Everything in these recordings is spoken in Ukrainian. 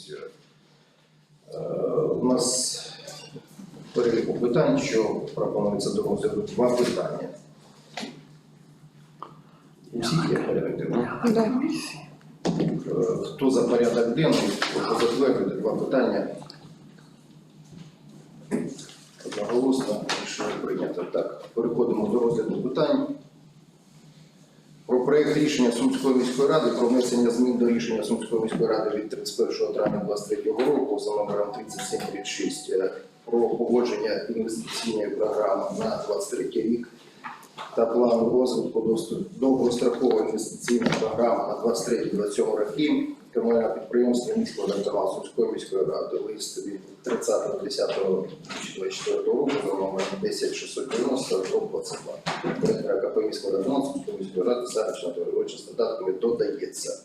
міській. Е, У нас переліку питань, що пропонується до розгляду два питання. У всіх є порядок денний? Е, Хто за порядок денний, прошу затвердити два питання. Одноголосно рішення прийнято. Так, переходимо до розгляду питань. Про проект рішення Сумської міської ради про внесення змін до рішення Сумської міської ради від 31 травня 2023 року за номером 3736 е, про погодження інвестиційної програми на 23 рік та плану розвитку довгострокової інвестиційної програми на 23-27 роки комунального підприємства міського водоканалу Сумської міської ради лист від 30.10.2024 року за номером 10690 22. Директора КП міського водоканалу Сумської міської ради Сарич Анатолійовича з додатками додається.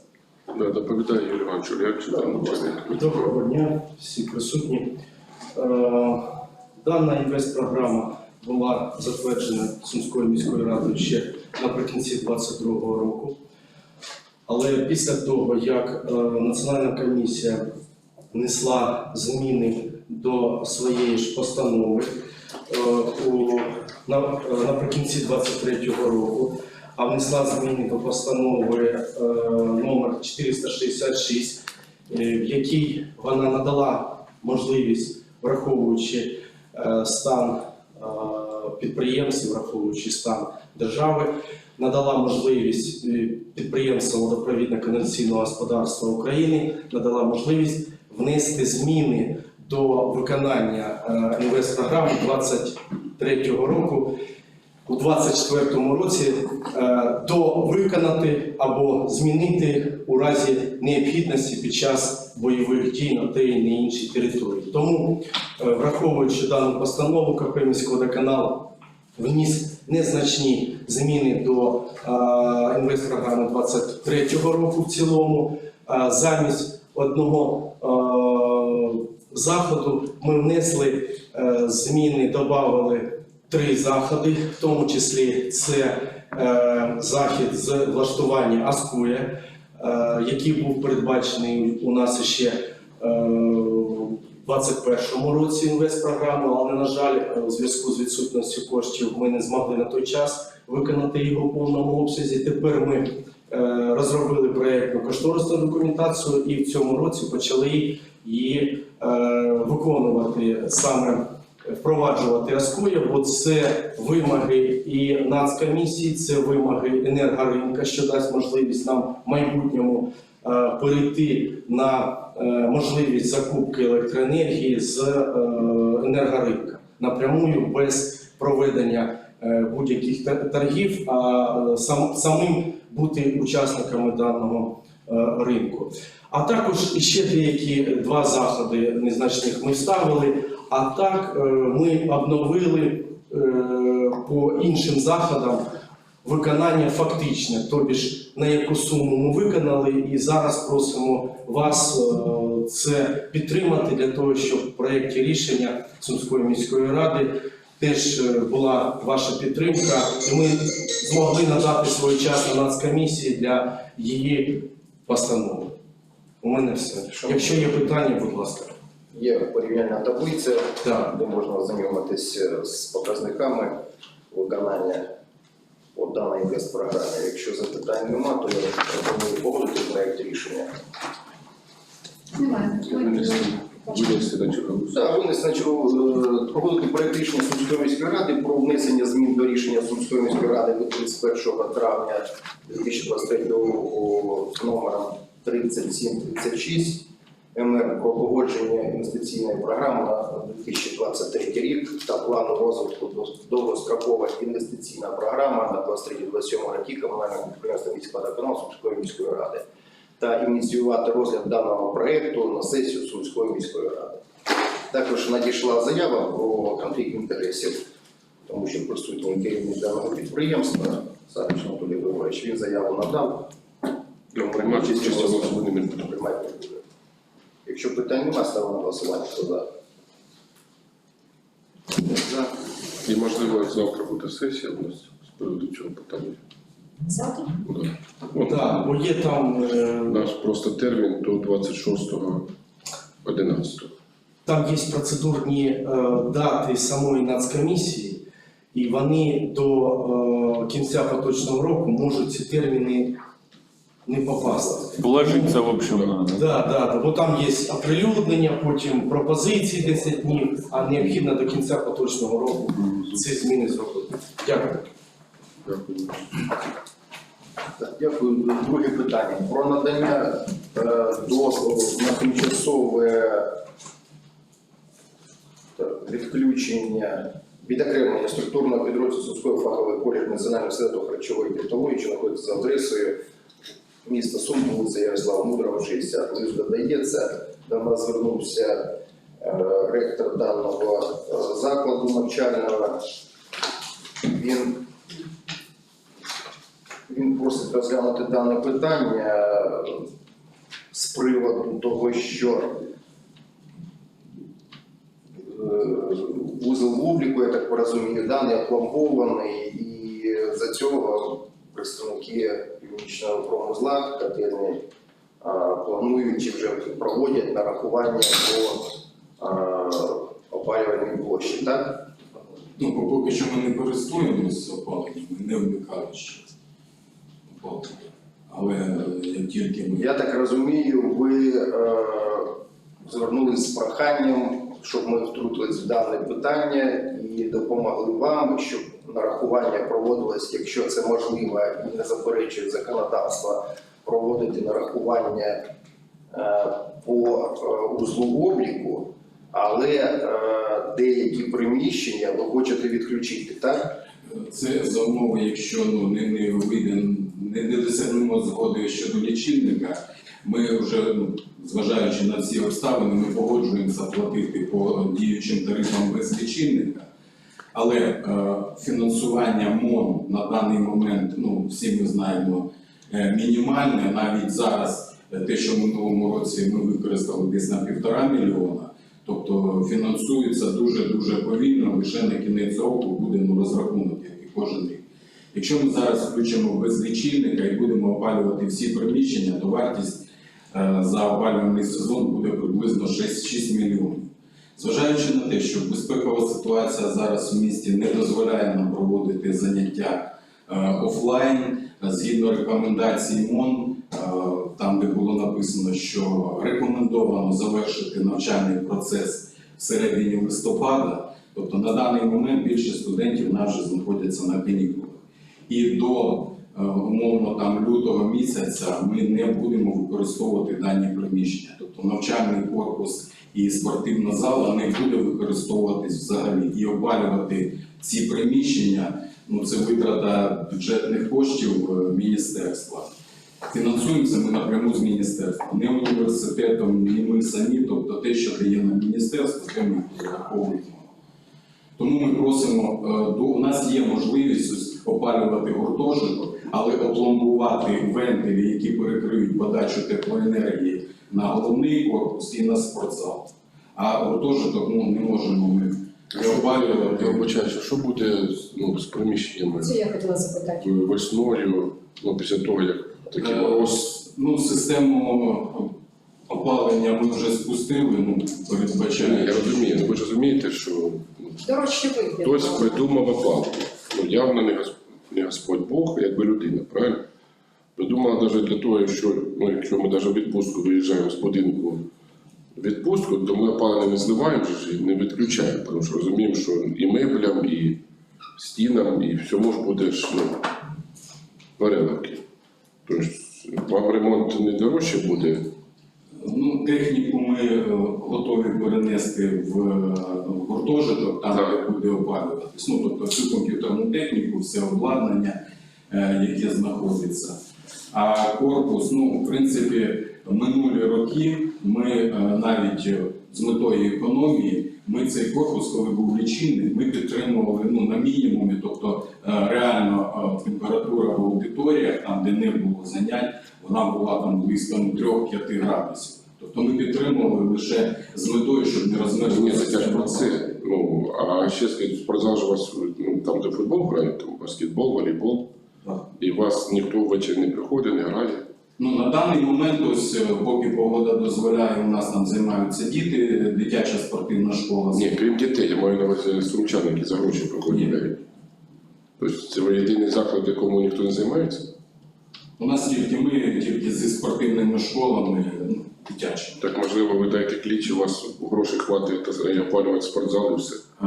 Да, доповідає Юрій Іванович Ульяк, Да, там начальник. Доброго дня, всі присутні. Е, Дана інвестпрограма була затверджена Сумською міською радою ще наприкінці 2022 року. Але після того, як е, Національна комісія внесла зміни до своєї ж постанови е, у, на, наприкінці 2023 року, а внесла зміни до постанови е, номер 466, е, в якій вона надала можливість, враховуючи стан підприємців, враховуючи стан держави, надала можливість е, підприємствам водопровідно-каналізаційного господарства України, надала можливість внести зміни до виконання е, інвестпрограми 2023 року у 2024 році е, до виконати або змінити у разі необхідності під час бойових дій на тій на іншій території. Тому, е, враховуючи дану постанову, КП міського вніс незначні зміни до е, інвестпрограми 2023 року в цілому. Замість одного заходу ми внесли зміни, додали три заходи, в тому числі це е, захід з влаштування Аскуя, е, який був передбачений у нас ще е, у 2021 році інвестпрограму, але, на жаль, е, у зв'язку з відсутністю коштів ми не змогли на той час виконати його в повному обсязі. Тепер ми е, розробили проєктну кошторисну документацію і в цьому році почали її е, виконувати саме впроваджувати АСКОЯ, бо це вимоги і нацкомісії, це вимоги енергоринка, що дасть можливість нам в майбутньому е, перейти на е, можливість закупки електроенергії з е, енергоринка напрямую без проведення будь-яких торгів, а сам, самим бути учасниками даного ринку. А також ще деякі два заходи незначних ми вставили. А так е, ми обновили е, по іншим заходам виконання фактичне, тобі ж на яку суму ми виконали, і зараз просимо вас е, це підтримати для того, щоб в проєкті рішення Сумської міської ради теж була ваша підтримка, і ми змогли надати своєчасно нацкомісії для її постанови. У мене все. Якщо є питання, будь ласка. Є порівняльна таблиця, Так. де можна ознайомитися з показниками виконання по даній інвестпрограмі. Якщо запитань немає, то я пропоную погодити проект рішення. Немає. Винести на чергову. Так, винести на чергову, е, погодити проект рішення Сумської міської ради про внесення змін до рішення Сумської міської ради від 31 травня 2023 року номером 3736 МР про погодження інвестиційної програми на 2023 рік та плану розвитку довгострокова інвестиційна програма на 23-27 роки комунального підприємства міського водоканалу Сумської міської ради та ініціювати розгляд даного проєкту на сесію Сумської міської ради. Також надійшла заява про конфлікт інтересів, тому що присутній керівник даного підприємства Сарич Анатолій Григорович, він заяву надав. Приймати участь. Приймати не буде. Якщо питань немає, ставимо на голосування. Хто за? За. І можливо завтра буде сесія у нас з приводу цього питання. Завтра? Да. Так, бо є там е, Наш просто термін до 26 11. Там є процедурні е, дати самої нацкомісії, і вони до е, кінця поточного року можуть ці терміни не попасти. Вложиться, в общем, надо. Да, да, да, бо там є оприлюднення, потім пропозиції 10 днів, а необхідно до кінця поточного року ці зміни зробити. Дякую. Дякую. Так, Дякую. Друге питання. Про надання е, дозволу на тимчасове так, відключення відокремлення структурного підрозділу сільської фахової коледж Національного інституту харчової технології, що знаходиться за адресою міста Сум, вулиця Ярослава Мудрого, 60. Лист додається. До нас звернувся е, ректор даного е, закладу навчального. Він він просить розглянути дане питання е, з приводу того, що вузол обліку, я так розумію, даний опломбований, і за цього представники північного промузла котельні а, планують і вже проводять нарахування по а, опалювальній площі, так? Ну, бо поки що ми не користуємося опаленням, ми не вмикали ще опалення. Але е, як тільки ми Я так розумію, ви е, звернулись з проханням, щоб ми втрутились в дане питання і допомогли вам, щоб нарахування проводилось, якщо це можливо і не заперечує законодавство, проводити нарахування е, по е, узлу обліку, але е, деякі приміщення ви хочете відключити, так? це за умови, якщо ну, не, не вийде, не, не досягнемо згоди щодо лічильника, ми вже, ну, зважаючи на всі обставини, ми погоджуємося платити по діючим тарифам без лічильника. Але е, фінансування МОН на даний момент, ну всі ми знаємо, е, мінімальне. Навіть зараз е, те, що в минулому році ми використали десь на півтора мільйона, тобто фінансується дуже дуже повільно. Лише на кінець року буде ну, розрахунок, як і кожен рік. Якщо ми зараз включимо без лічильника і будемо опалювати всі приміщення, то вартість е, за опалювальний сезон буде приблизно 6, 6 мільйонів. Зважаючи на те, що безпекова ситуація зараз в місті не дозволяє нам проводити заняття е, офлайн, згідно рекомендацій МОН, е, там де було написано, що рекомендовано завершити навчальний процес в середині листопада, тобто на даний момент більше студентів нас вже знаходяться на канікулах. І до е, умовно там лютого місяця ми не будемо використовувати дані приміщення, тобто навчальний корпус і спортивна зала не буде використовуватись взагалі і опалювати ці приміщення. Ну це витрата бюджетних коштів е, міністерства. Фінансуємося ми напряму з міністерства, не університетом, ні ми самі, тобто те, що дає нам міністерство, те ми розраховуємо. Тому ми просимо, е, у нас є можливість опалювати гуртожиток, але опломбувати вентилі, які перекриють подачу теплоенергії на головний корпус і на спортзал. А гуртожиток ну, не можемо ми опалювати. Я вибачаюся, що буде ну, з приміщеннями Це я хотіла запитати. весною, ну, після того, як такий Е, мороз. Ну, систему опалення ми вже спустили, ну, Ні. Я розумію, ну ви ж розумієте, що ну, Дорожче хтось придумав опалення. Ну, явно не Господь, не Господь Бог, якби людина, правильно? Придумала навіть для того, якщо, ну, якщо ми навіть в відпустку виїжджаємо з будинку в відпустку, то ми опалення не зливаємо і не відключаємо, тому що розуміємо, що і меблям, і стінам, і всьому ж буде ну, переливки. Тобто вам ремонт не дорожче буде, Ну, техніку ми е, готові перенести в е, гуртожиток, там де буде опалюватись. Ну, тобто всю комп'ютерну техніку, все обладнання, е, яке знаходиться. А корпус, ну, в принципі, минулі роки ми е, навіть е, з метою економії, ми цей корпус, коли був лічильник, ми підтримували ну, на мінімумі, тобто е, реально температура в аудиторіях, там, де не було занять, вона була там близько ну, 3-5 градусів. Тобто ми підтримували лише з метою, щоб не це про це. Ну, а ще скажіть, же ну, там, де футбол грають, там баскетбол, волейбол. І у вас ніхто ввечері не приходить, не грає. Ну, на даний момент, ось е, поки погода дозволяє, у нас там займаються діти, дитяча спортивна школа. Ні, крім дітей, я маю на увазі сумчан, які за гроші проходять. Тобто це єдиний заклад, якому ніхто не займається? У нас тільки ми, тільки зі спортивними школами ну, дитячими. Так можливо, ви дайте кліч, у вас грошей хватить та опалювати спортзал і все. Е,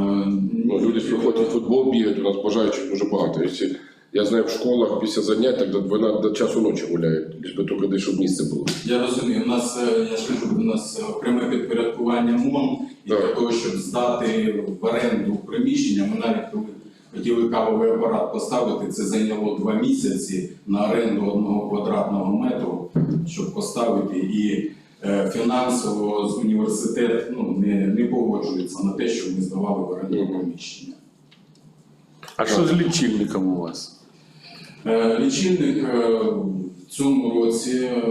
Ну, люди приходять в футбол бігають, у нас бажаючих дуже багато. Якщо, я знаю, в школах після занять так до 12 до часу ночі гуляють, лиш би тільки де щоб місце було. Я розумію, у нас, е, я ж кажу, у нас е, окреме підпорядкування МОН, і Так. для того, щоб здати в оренду приміщення, ми навіть коли хотіли кавовий апарат поставити, це зайняло два місяці на оренду одного квадратного метру, щоб поставити. І е, фінансово з університет ну, не, не погоджується на те, щоб ми здавали в оренду приміщення. А що з лічильником у вас? Е, Лічильник е, в цьому році е,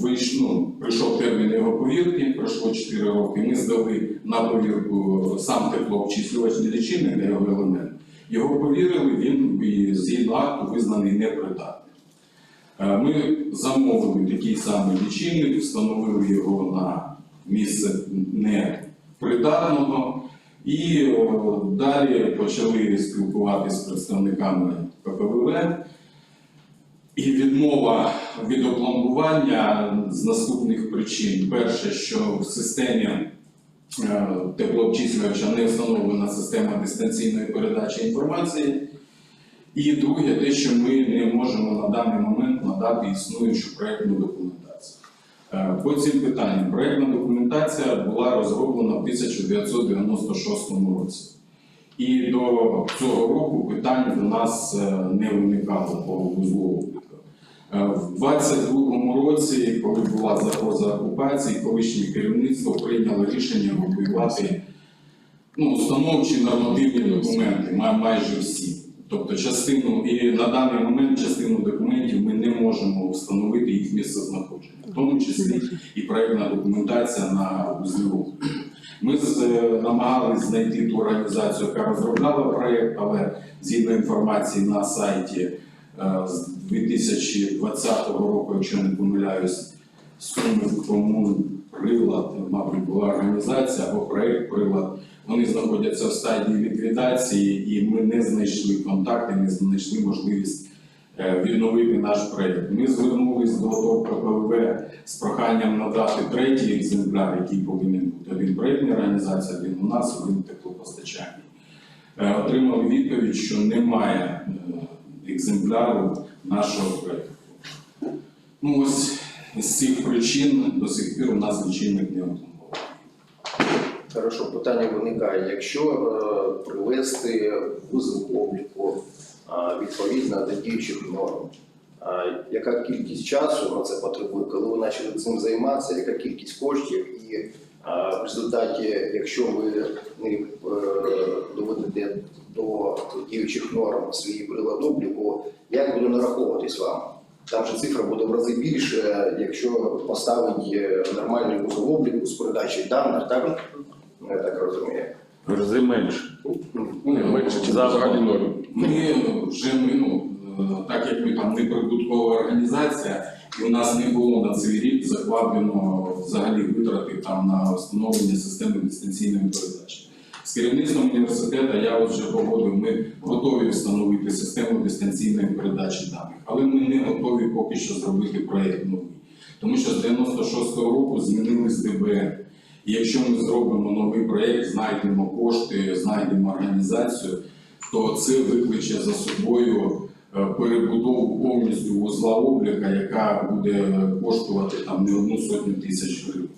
вийш, ну, прийшов термін його повірки, пройшло 4 роки. Ми здали на повірку сам теплообчислювачний лічильник та його елемент. Його повірили, він згідно акту визнаний непридатним. Ми замовили такий самий лічильник, встановили його на місце непридатного. І далі почали спілкуватися з представниками ППВВ. І відмова від опломбування з наступних причин. Перше, що в системі е, теплообчислювача не встановлена система дистанційної передачі інформації. І друге, те, що ми не можемо на даний момент надати існуючу проєктну документацію. Е, По цим питанням проєктна документація була розроблена в 1996 році. І до цього року питань до нас е, не виникало по вузлу обліку. Е, В 22-му році, коли була загроза окупації, колишнє керівництво прийняло рішення готувати ну, установчі нормативні документи, май- майже всі. Тобто частину, і на даний момент частину документів ми не можемо встановити їх місце знаходження, в тому числі і проєктна документація на вузлі обліку. Ми е, знайти ту організацію, яка розробляла проєкт, але згідно інформації на сайті е, з 2020 року, якщо не помиляюсь, суми комун прилад, мабуть, була організація або проєкт прилад. Вони знаходяться в стадії ліквідації, і ми не знайшли контакти, не знайшли можливість відновити наш проєкт. Ми звернулись до ТОВ ППВ з проханням надати третій екземпляр, який повинен бути один проєктна організація, один у нас, один теплопостачальний. Е, Отримали відповідь, що немає е, екземпляру нашого проєкту. Ну ось з цих причин до сих пір у нас лічильник не опломбований. Хорошо, питання виникає. Якщо е, привести вузол обліку е, відповідно до діючих норм, е, яка кількість часу на це потребує, коли ви почали цим займатися, яка кількість коштів, і е, в результаті, якщо ви не е, доведете до діючих норм свій прилад обліку, як буде нараховуватись вам? Там же цифра буде в рази більше, якщо поставити нормальний вузол обліку з передачі даних, так? Я так розумію. В рази менше. Ну, менше, ніж За- взагалі норм. Ми вже ми, ну, е, так як ми там не прибуткова організація, і у нас не було на цей рік закладено взагалі витрати там на встановлення системи дистанційної передачі. З керівництвом університету я вже погодив, ми готові встановити систему дистанційної передачі даних, але ми не готові поки що зробити проєкт новий. Тому що з 96-го року змінились ДБР. І якщо ми зробимо новий проєкт, знайдемо кошти, знайдемо організацію, то це викличе за собою е, перебудову повністю вузла обліка, яка буде коштувати там не одну сотню тисяч гривень.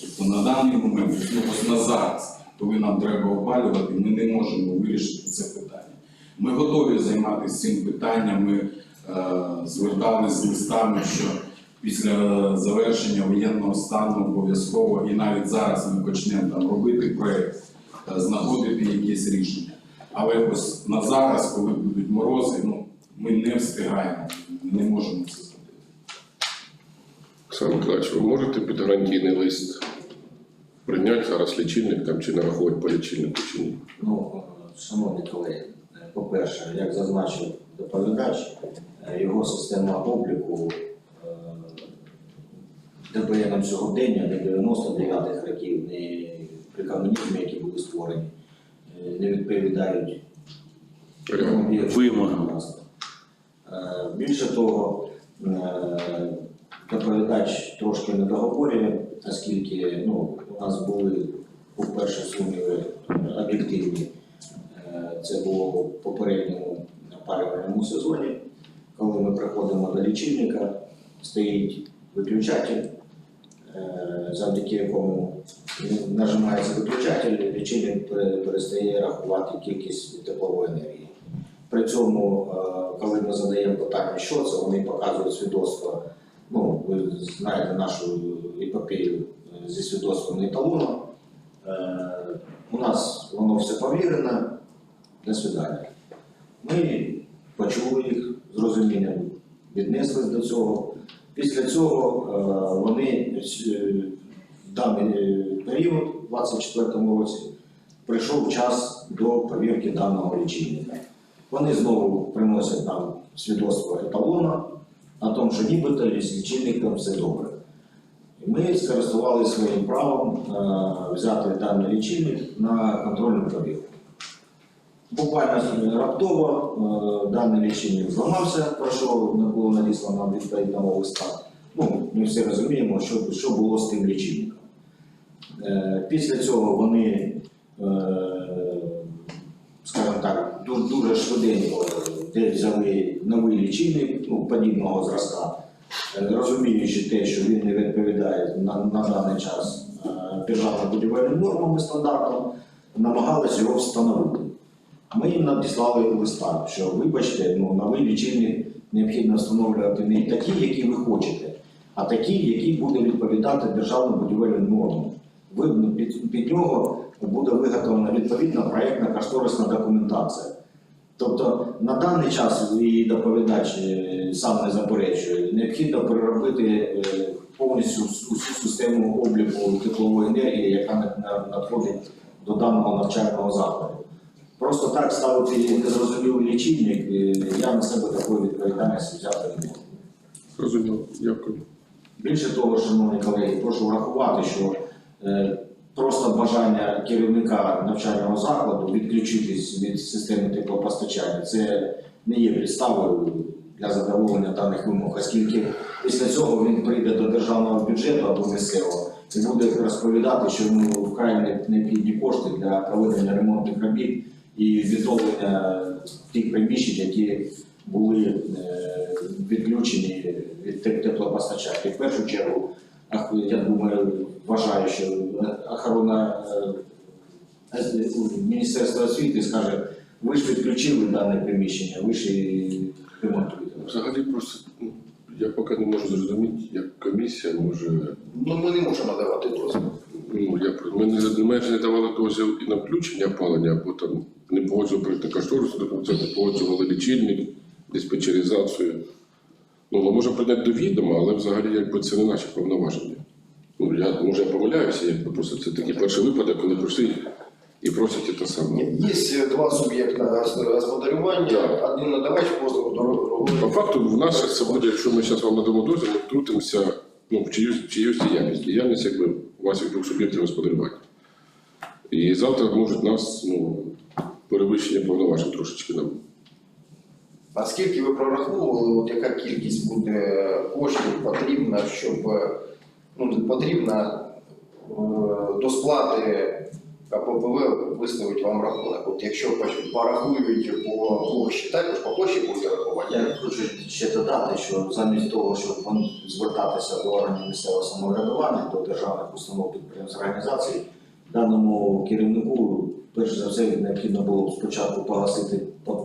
Тобто на даний момент, ну ось на зараз, коли нам треба опалювати, ми не можемо вирішити це питання. Ми готові займатися цим питанням. Ми е, зверталися з листами, що після завершення воєнного стану обов'язково і навіть зараз ми почнемо там робити проєкт, е, знаходити якісь рішення. Але ось на зараз, коли будуть морози, ну ми не встигаємо, ми не можемо це зробити. Олександр Миколаївич, ви можете під гарантійний лист прийняти зараз лічильник там чи нарахувати по лічильнику чи ні? Ну, шановні колеги, по-перше, як зазначив доповідач, його система обліку е, ДБН сьогодення, не 99-х років, не прикаменізми, які були створені, не відповідають. Вимогам. Е, Більше того, е, доповідач трошки не договорює, оскільки ну, у нас були, по-перше, сумніви об'єктивні. Е, Це було в попередньому опалювальному сезоні, коли ми приходимо до лічильника, стоїть виключатель, завдяки якому нажимається виключатель, лічильник пере- перестає рахувати кількість теплової енергії. При цьому, е, коли ми задаємо питання, що це, вони показують свідоцтво. Ну, ви знаєте нашу епопею е, зі свідоцтвом еталону. Е, У нас воно все повірено, до свидання. Ми почули їх з розумінням, віднеслись до цього. Після цього вони в даний період, у 2024 році, прийшов час до перевірки даного лічильника. Вони знову приносять нам свідоцтво еталона на тому, що нібито з лічильником все добре. І ми скористувалися своїм правом е, взяти даний лічильник на контрольну перевірку. Буквально раптово е, даний лічильник зламався, про що не було надіслано відповідного листа. Ну, ми всі розуміємо, що, що було з тим лічильником. Е, Після цього вони, е, скажімо так, дуже, швиденько десь взяли новий лічильник ну, подібного зразка, е, розуміючи те, що він не відповідає на, на даний час е, державно-будівельним нормам і стандартам, намагалися його встановити. Ми їм надіслали листа, що вибачте, ну, новий лічильник необхідно встановлювати не такі, які ви хочете, а такі, які буде відповідати державно-будівельним нормам. Під, під нього буде виготовлена відповідна проєктна кошторисна документація. Тобто на даний час і доповідач е, сам не заперечує, необхідно переробити е, повністю всю систему обліку теплової енергії, яка на- на- надходить до даного навчального закладу. Просто так ставити незрозумілий лічильник, е, я на себе такої відповідальності взяти не можу. Зрозуміло, дякую. Більше того, шановні колеги, прошу врахувати, що просто бажання керівника навчального закладу відключитись від системи теплопостачання це не є підставою для задоволення даних вимог, оскільки після цього він прийде до державного бюджету або місцевого і буде розповідати, що йому вкрай необхідні кошти для проведення ремонтних робіт і відновлення тих приміщень, які були е, відключені від теп- теплопостачання. В першу чергу, я думаю, вважаю, що охорона е, е, Міністерства освіти скаже, ви ж відключили дане приміщення, ви ж і ремонтуєте. Взагалі просто ну, я поки не можу зрозуміти, як комісія може. Ну, ми не можемо надавати дозвіл. Ну, я ми не, майже не давали дозвіл і на включення опалення, або там не погоджували кошторисну документацію, не погоджували лічильник, диспетчеризацію. Ну, ми можемо прийняти до відома, але взагалі якби це не наші повноваження. Ну, я, може, я помиляюся, якби просто це такий перший випадок, коли прийшли і просять те саме. Є два суб'єкти господарювання, Так. один надавач послуг, другий. По факту, в нас це буде, якщо ми зараз вам надамо дозвіл, ми втрутимося ну, в чиюсь, чиюсь діяльність. Діяльність якби у вас як двох суб'єктів господарювання. І завтра можуть нас ну, перевищення повноважень трошечки нам. А скільки ви прораховували, от яка кількість буде коштів потрібна, щоб ну, потрібна е, до сплати КППВ виставить вам рахунок? От якщо порахують по площі, також по площі будете рахувати? Я хочу ще додати, що замість того, щоб звертатися до органів місцевого самоврядування, до державних установ підприємств організацій, даному керівнику, перш за все, необхідно було спочатку погасити по-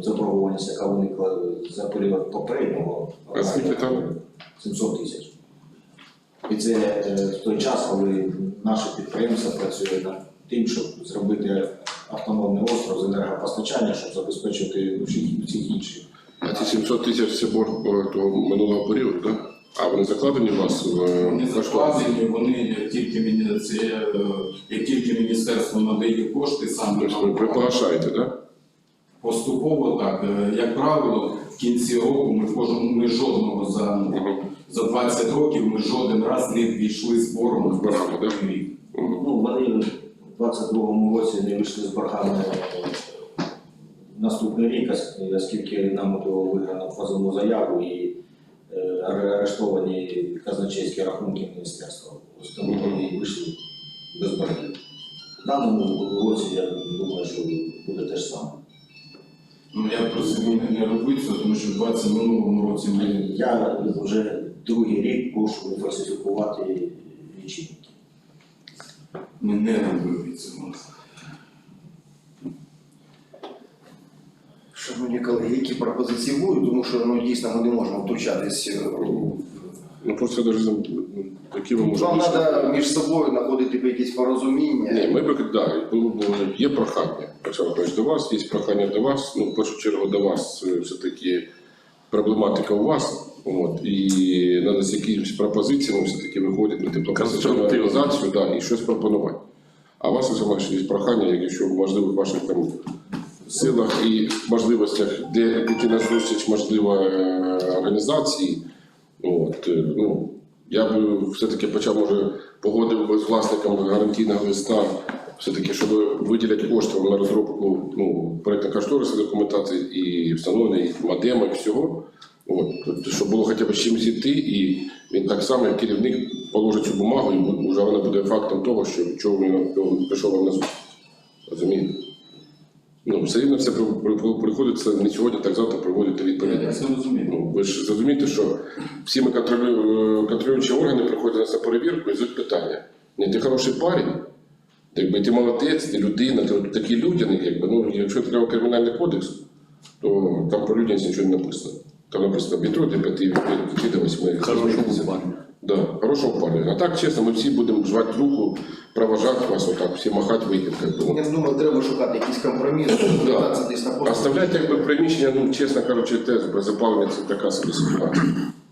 заборгованість, яка виникла за період попереднього А скільки там? 700 тисяч. І це е, в той час, коли наше підприємство працює над тим, щоб зробити автономний остров з енергопостачання, щоб забезпечити всіх, всіх інших. А ці 700 тисяч це борг е, того минулого періоду, так? А вони закладені у вас в е, Вони закладені, вони як тільки міні- це, е, як тільки міністерство надає кошти, саме Тобто ви погашаєте, так? Поступово так. Е, Як правило, в кінці року ми кожен ми жодного за, за 20 років ми жоден раз не ввійшли збором в Зборами, наступний рік. Ну, вони в 22-му році не вийшли з боргами е, наступний рік, оскільки нам було виграно позовну заяву і е, арештовані казначейські рахунки міністерства. Ось тому вони вийшли без боргів. В даному році я думаю, що буде те ж саме. Ну я просив не, не робити це, тому що в 20 минулому році ми Я вже другий рік прошу фальсифікувати лічильники. Ми не робили цього. Шановні колеги, які пропозиції будуть, тому що ну, дійсно ми не можемо втручатись. е, Ну просто даже ну, які ви можете. Вам треба між собою знаходити якісь порозуміння. Ні, ми б да, було б є прохання. Олександр до вас, є прохання до вас. Ну, в першу чергу до вас е, все-таки проблематика у вас. От, і треба з якимись пропозиціями все-таки виходити на Конструктивно. організацію да, і щось пропонувати. А у вас, Михайлович, є прохання, якщо в можливих ваших там силах і можливостях, де піти на зустріч, можливо, е, організації. От, е, ну, я би все-таки почав, може, погодив би з власником гарантійного листа, все-таки, щоб виділяти кошти на розробку ну, проєктно-кошторисної документації і встановлення і модема, і всього. От, тобто, щоб було хоча б з чимось іти, і він так само, як керівник, положить цю бумагу, і вже вона буде фактом того, що чого він вам на. Розумієте? Ну, все рівно при- приходиться не сьогодні, так завтра проводити Я відповідальність. це розумію. Ну, ви ж зрозумієте, що всі ми контролю- контролюючі органи приходять на це перевірку і задають питання. Ні, ти хороший парень, якби ти молодець, ти людина, ти от такий якби, ну, якщо треба кримінальний кодекс, то там про людяність нічого не написано. Там написано від 3 до 5, від 5 до 8. Хорошого парня. Да, хорошого парня. А так, чесно, ми всі будемо жати руку, проважати вас, отак, всі махати вийти. Я думаю, треба шукати якийсь компроміс, Да. це десь на посту. Оставляйте якби приміщення, ну чесно кажучи, теж без запалення це така собі ситуація.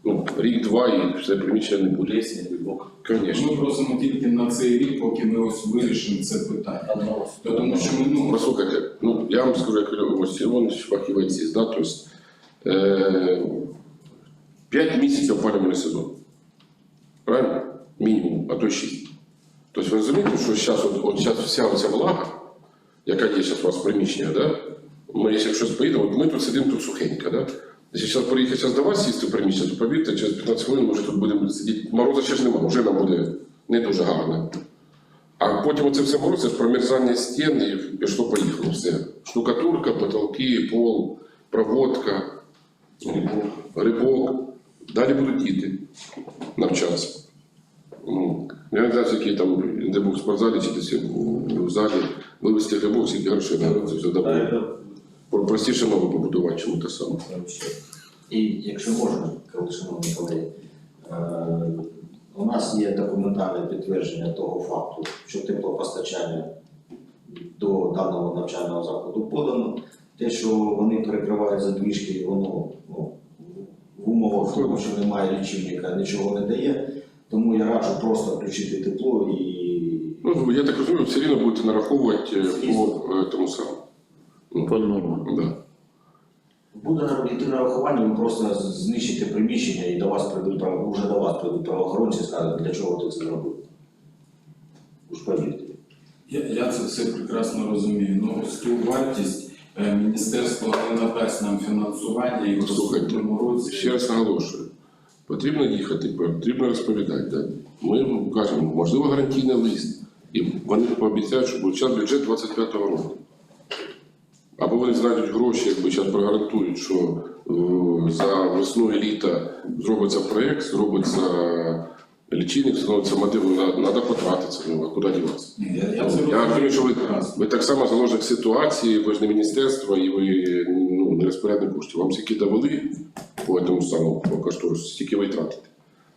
Ну, рік-два і все приміщення не буде. Звісно. Ми просимо тільки на цей рік, поки ми ось вирішимо це питання. То Тому що ми ну, Послухайте, ну я вам скажу, як ось Іван фахівець із, да, тобто, е, 5 місяців опалювальний сезон. Правильно? Мінімум, а то й 6. Тобто ви розумієте, що зараз от, от зараз вся оця влага, яка є зараз у вас в приміщеннях, да? ми якщо щось поїдемо, от ми тут сидимо тут сухенько, да? Якщо зараз приїхати до вас сісти в приміщення, то повірте, через 15 хвилин ми вже тут будемо сидіти. Мороза ще ж немає, вже нам буде не дуже гарно. А потім оце все мороз, це промерзання стін і пішло поїхало все. Штукатурка, потолки, пол, проводка, рибок. Далі будуть діти навчатися. Ну, я не знаю, які там, де був в спортзалі чи десь в, залі, вивезти грибок, скільки грошей треба це все. Простіше нове побудувати, чому те саме. І якщо можна, коли шановні колеги, е, у нас є документальне підтвердження того факту, що теплопостачання до даного навчального закладу подано. Те, що вони перекривають задвіжки, воно ну, в умовах того, що немає лічильника, нічого не дає. Тому я раджу просто включити тепло і Ну, я так розумію, все рівно будете нараховувати е, по е, тому самому. По нормам. Да. буде на- йти нарахування, ви просто знищите приміщення і до вас прийдуть право- вже до вас прийдуть правоохоронці і скажуть, для чого ти це зробив. Уж повірте. я, я це все прекрасно розумію. Ну ось ту вартість міністерство не надасть нам фінансування і в Слухайте, наступному році. Ще раз наголошую. Потрібно їхати, потрібно розповідати. Да? Ми кажемо, можливо, гарантійний лист. І вони пообіцяють, що буде час бюджет 25-го року. Або вони знайдуть гроші, якби зараз прогарантують, що е, за весну і літо зробиться проєкт, зробиться лічильник, встановиться модель, треба потратитися, ну, а куди діватися? Ні, Я, я, це Я розумію, що ви, ви так само заложник ситуації, ви ж не міністерство і ви ну, не розпорядник коштів. Вам скільки довели по цьому самому по кошторису, стільки ви тратите.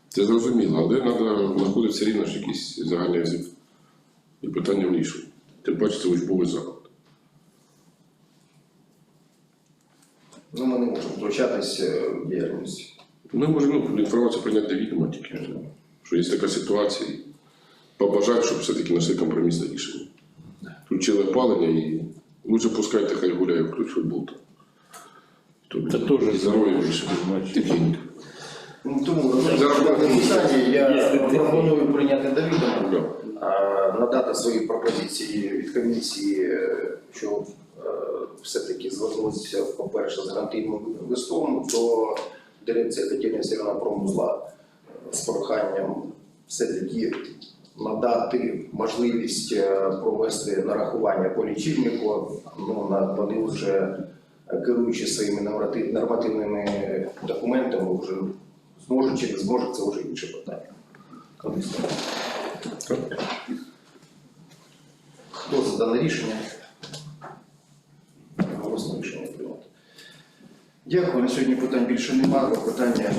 Це зрозуміло, але треба знаходити все рівно ж якийсь загальний язик. І питання вирішувати. Тим паче це учбовий заклад. Ну, ми не можемо втручатись е, в діяльність. Ми можемо ну, інформацію прийняти до відома тільки, що є така ситуація. І побажати, щоб все-таки знайшли компромісне рішення. Включили опалення і лучше пускайте, хай гуляє, включ футбол. Це теж здоров'я вирішить. Тихенько. Ну, Тому розглянути питання я пропоную прийняти до відома. Надати свої пропозиції від комісії, е, що е, все-таки звернутися, по-перше, з гарантійним листом до дирекції Тетяни Сірна Промузла з проханням все-таки надати можливість е, провести нарахування по лічильнику. Ну, вони вже керуючи своїми нормати- нормативними документами, вже зможуть чи не зможуть, це вже інше питання. Хто за дане рішення? Голосне рішення прийнято. Дякую. На сьогодні питань більше немає. Питання.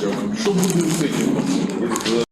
Дякую. Що буде цим?